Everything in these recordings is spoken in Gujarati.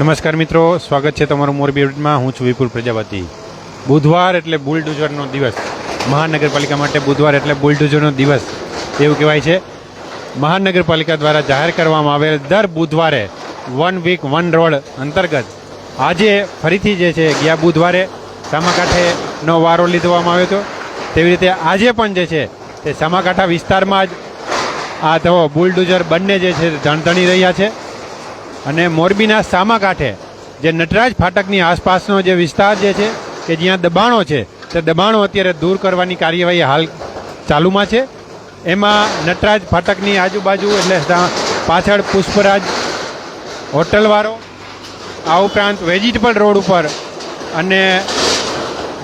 નમસ્કાર મિત્રો, સ્વાગત છે તમારું મોરબી અપડેટમાં હું છું વિપુલ પ્રજાપતિ. બુધવાર એટલે બુલડોઝરનો દિવસ. મહાનગરપાલિકા માટે બુધવાર એટલે બુલડોઝરનો દિવસ, એવું કહેવાય છે. મહાનગરપાલિકા દ્વારા જાહેર કરવામાં આવેલ દર બુધવારે વન વીક વન રોડ અંતર્ગત આજે ફરીથી જે છે, ગયા બુધવારે સામાકાંઠેનો વારો લીધવામાં આવ્યો હતો. તેવી રીતે આજે પણ જે છે, તે સામાકાંઠા વિસ્તારમાં જ આ તો બુલડોઝર બંને જે છે, ધણધણી રહ્યા છે. અને મોરબીના સામા કાંઠે, જે નટરાજ ફાટકની આસપાસનો જે વિસ્તાર જે છે, કે જ્યાં દબાણો છે, તે દબાણો અત્યારે દૂર કરવાની કાર્યવાહી હાલ ચાલુમાં છે. એમાં નટરાજ ફાટકની આજુબાજુ એટલે પાછળ પુષ્પરાજ હોટલવાળો, આ ઉપરાંત વેજીટેબલ રોડ ઉપર અને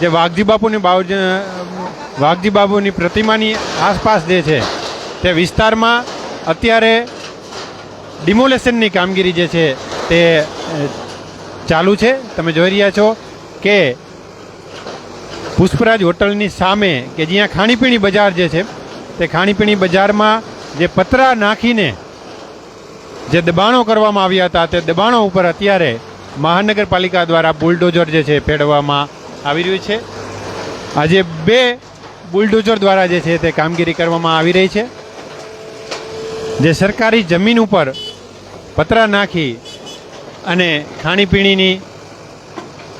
જે વાઘજી બાપુની બાવ વાઘજી બાપુની પ્રતિમાની આસપાસ જે છે, તે વિસ્તારમાં અત્યારે ડિમોલેશનની કામગીરી જે છે તે ચાલુ છે. તમે જોઈ રહ્યા છો કે પુષ્પરાજ હોટલની સામે કે જ્યાં ખાણીપીણી બજાર જે છે, તે ખાણીપીણી બજારમાં જે પતરા નાખીને જે દબાણો કરવામાં આવ્યા હતા, તે દબાણો ઉપર અત્યારે મહાનગરપાલિકા દ્વારા બુલડોઝર જે છે ફેરવવામાં આવી રહ્યું છે. આજે બે બુલડોઝર દ્વારા જે છે તે કામગીરી કરવામાં આવી રહી છે. જે સરકારી જમીન ઉપર પતરા નાખી અને ખાણીપીણીની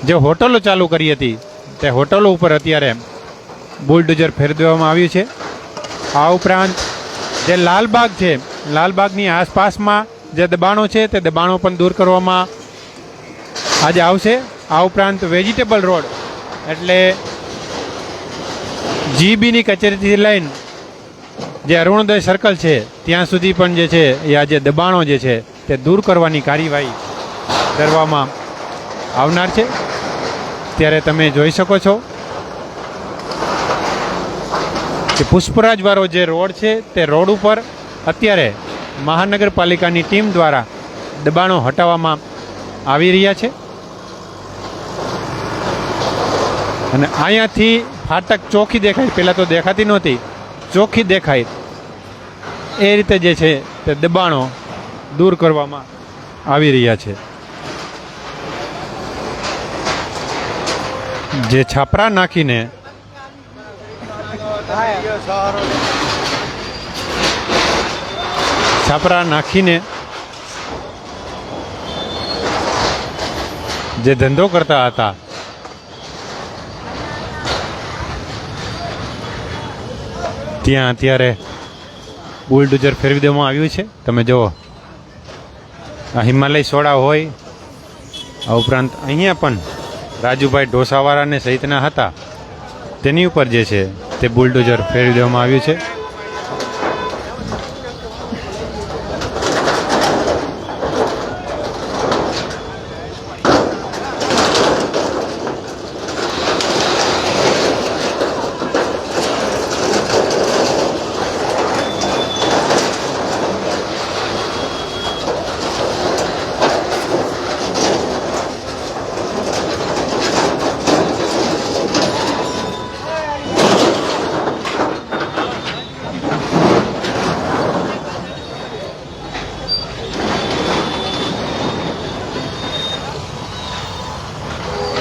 જે હોટલો ચાલુ કરી હતી, તે હોટલો ઉપર અત્યારે બુલડોઝર ફેરવી દેવામાં આવ્યું છે. આ ઉપરાંત જે લાલબાગ છે, લાલબાગની આસપાસમાં જે દબાણો છે, તે દબાણો પણ દૂર કરવામાં આજે આવશે. આ ઉપરાંત વેજીટેબલ રોડ એટલે જીબીની કચેરીથી લઈને જે અરુણોદય સર્કલ છે, ત્યાં સુધી પણ જે છે, એ આજે દબાણો જે છે તે દૂર કરવાની કાર્યવાહી કરવામાં આવનાર છે. ત્યારે તમે જોઈ શકો છો કે પુષ્પરાજવાળો જે રોડ છે, તે રોડ ઉપર અત્યારે મહાનગરપાલિકાની ટીમ દ્વારા દબાણો હટાવવામાં આવી રહ્યા છે. અને અહીંયાથી ફાટક ચોખ્ખી દેખાય, પહેલાં તો દેખાતી નહોતી, ચોખ્ખી દેખાય. એ રીતે જે છે, તે દબાણો દૂર કરવામાં આવી રહ્યા છે. જે છાપરા નાખીને છાપરા નાખીને જે ધંધો કરતા હતા, ત્યાં અત્યારે બુલડોઝર ફેરવી દેવામાં આવ્યું છે. તમે જુઓ. હિમાલય સોડા હોય, આ ઉપરાંત અહીંયા પણ રાજુભાઈ ઢોસાવાળાને સહિતના હતા. તેની ઉપર જે છે તે બુલડોઝર ફેરવી દેવામાં આવ્યું છે.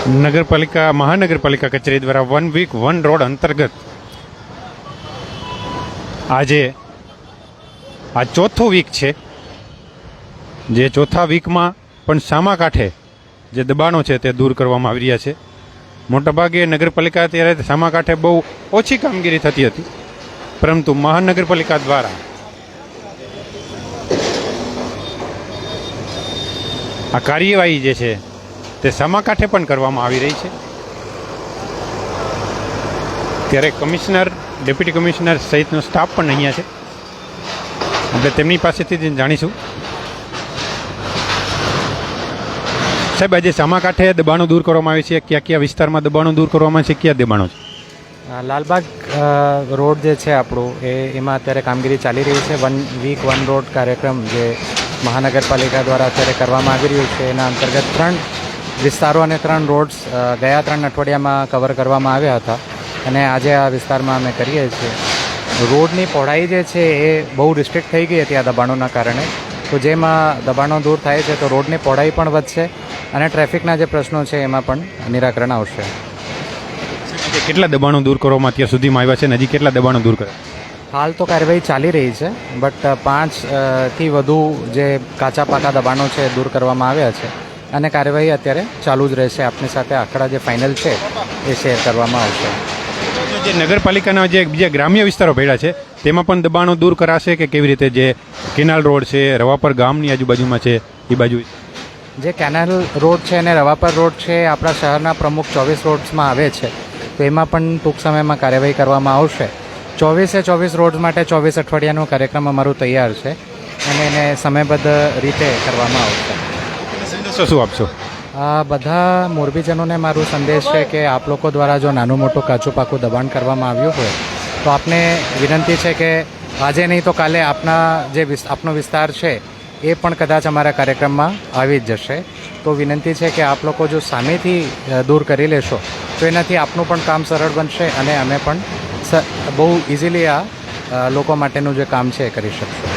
નગરપાલિકા, મહાનગરપાલિકા કચેરી દ્વારા વન વીક, વન રોડ અંતર્ગત આજે, આ ચોથો વીક છે. જે ચોથા વીકમાં પણ સામા કાંઠે જે દબાણો છે તે દૂર કરવામાં આવી રહ્યા છે. મોટાભાગે નગરપાલિકા અત્યારે સામા કાંઠે બહુ ઓછી કામગીરી થતી હતી. પરંતુ મહાનગરપાલિકા દ્વારા આ કાર્યવાહી જે છે તે સામાકાંઠે પણ કરવામાં આવી રહી છે. ત્યારે કમિશનર, ડેપ્યુટી કમિશનર સહિતનો સ્ટાફ પણ અહીંયા છે. આપણે તેમની પાસેથી જાણીશું. સાહેબ, આજે સામાકાંઠે દબાણો દૂર કરવામાં આવે છે. કયા કયા વિસ્તારમાં દબાણો દૂર કરવામાં છે? કયા દબાણો છે? લાલબાગ રોડ જે છે આપણું, એ, એમાં અત્યારે કામગીરી ચાલી રહી છે. વન વીક વન રોડ કાર્યક્રમ જે મહાનગરપાલિકા દ્વારા અત્યારે કરવામાં આવી રહ્યું છે. એના અંતર્ગત ત્રણ વિસ્તારો અને ત્રણ રોડ્સ ગયા ત્રણ અઠવાડિયામાં કવર કરવામાં આવ્યા હતા. અને આજે આ વિસ્તારમાં અમે કરીએ છીએ. રોડની પહોળાઈ જે છે એ બહુ રિસ્ટ્રિક્ટ થઈ ગઈ હતી આ દબાણોના કારણે. તો જેમાં દબાણો દૂર થાય છે તો રોડની પહોળાઈ પણ વધશે અને ટ્રાફિકના જે પ્રશ્નો છે એમાં પણ નિરાકરણ આવશે. કેટલા દબાણો દૂર કરવામાં અત્યાર સુધીમાં આવ્યા છે અને હજી કેટલા દબાણો દૂર કરે હાલ તો કાર્યવાહી ચાલી રહી છે બટ પાંચથી વધુ જે કાચા પાકા દબાણો છે દૂર કરવામાં આવ્યા છે. અને કાર્યવાહી અત્યારે ચાલુ જ રહેશે. આપની સાથે આંકડા જે ફાઇનલ છે એ શેર કરવામાં આવશે. જે નગરપાલિકાના જે બીજા ગ્રામ્ય વિસ્તારો ભેળા છે તેમાં પણ દબાણો દૂર કરાશે કે કેવી રીતે જે કેનાલ રોડ છે રવાપર ગામની આજુબાજુમાં છે એ બાજુ? જે કેનાલ રોડ છે અને રવાપર રોડ છે આપણા શહેરના પ્રમુખ ચોવીસ રોડ્સમાં આવે છે. તો એમાં પણ ટૂંક સમયમાં કાર્યવાહી કરવામાં આવશે. ચોવીસે ચોવીસ રોડ માટે ચોવીસ અઠવાડિયાનો કાર્યક્રમ અમારું તૈયાર છે અને એને સમયબદ્ધ રીતે કરવામાં આવશે. સંદેશો શું આપશો? આ બધા મોરબીજનોને મારું સંદેશ છે કે આપ લોકો દ્વારા જો નાનું મોટું કાચું પાકું દબાણ કરવામાં આવ્યું હોય તો આપને વિનંતી છે કે આજે નહીં તો કાલે આપના જે આપનો વિસ્તાર છે એ પણ કદાચ અમારા કાર્યક્રમમાં આવી જ જશે. તો વિનંતી છે કે આપ લોકો જો સામેથી દૂર કરી લેશો તો એનાથી આપનું પણ કામ સરળ બનશે અને અમે પણ બહુ ઇઝીલી આ લોકો માટેનું જે કામ છે એ કરી શકશું.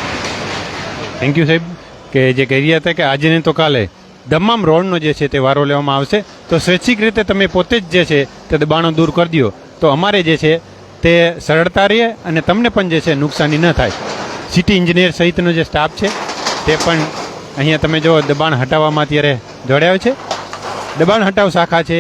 થેન્ક યુ સાહેબ. કે જે કહી રહ્યા હતા કે આજે નહીં તો કાલે તમામ રોડનો જે છે તે વારો લેવામાં આવશે. તો સ્વૈચ્છિક રીતે તમે પોતે જ જે છે તે દબાણો દૂર કરી દો. તો અમારે જે છે તે સરળતા રહે અને તમને પણ જે છે નુકસાની ન થાય. સિટી ઇન્જિનિયર સહિતનો જે સ્ટાફ છે, તે પણ અહીંયા તમે જો દબાણ હટાવવામાં અત્યારે જોડાયો છે. દબાણ હટાવ શાખા છે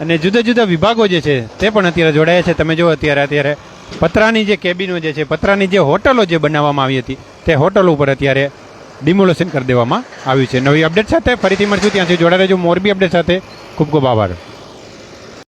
અને જુદા જુદા વિભાગો જે છે તે પણ અત્યારે જોડાયા છે. તમે જો અત્યારે અત્યારે પતરાની જે કેબિનો જે છે, પતરાની જે હોટલો જે બનાવવામાં આવી હતી, તે હોટલ ઉપર અત્યારે ડિમોલેશન કરી દેવામાં આવ્યું છે. નવી અપડેટ સાથે ફરીથી મળશું. ત્યાંથી જોડા રહેજો. મોરબી અપડેટ સાથે ખૂબ ખૂબ આભાર.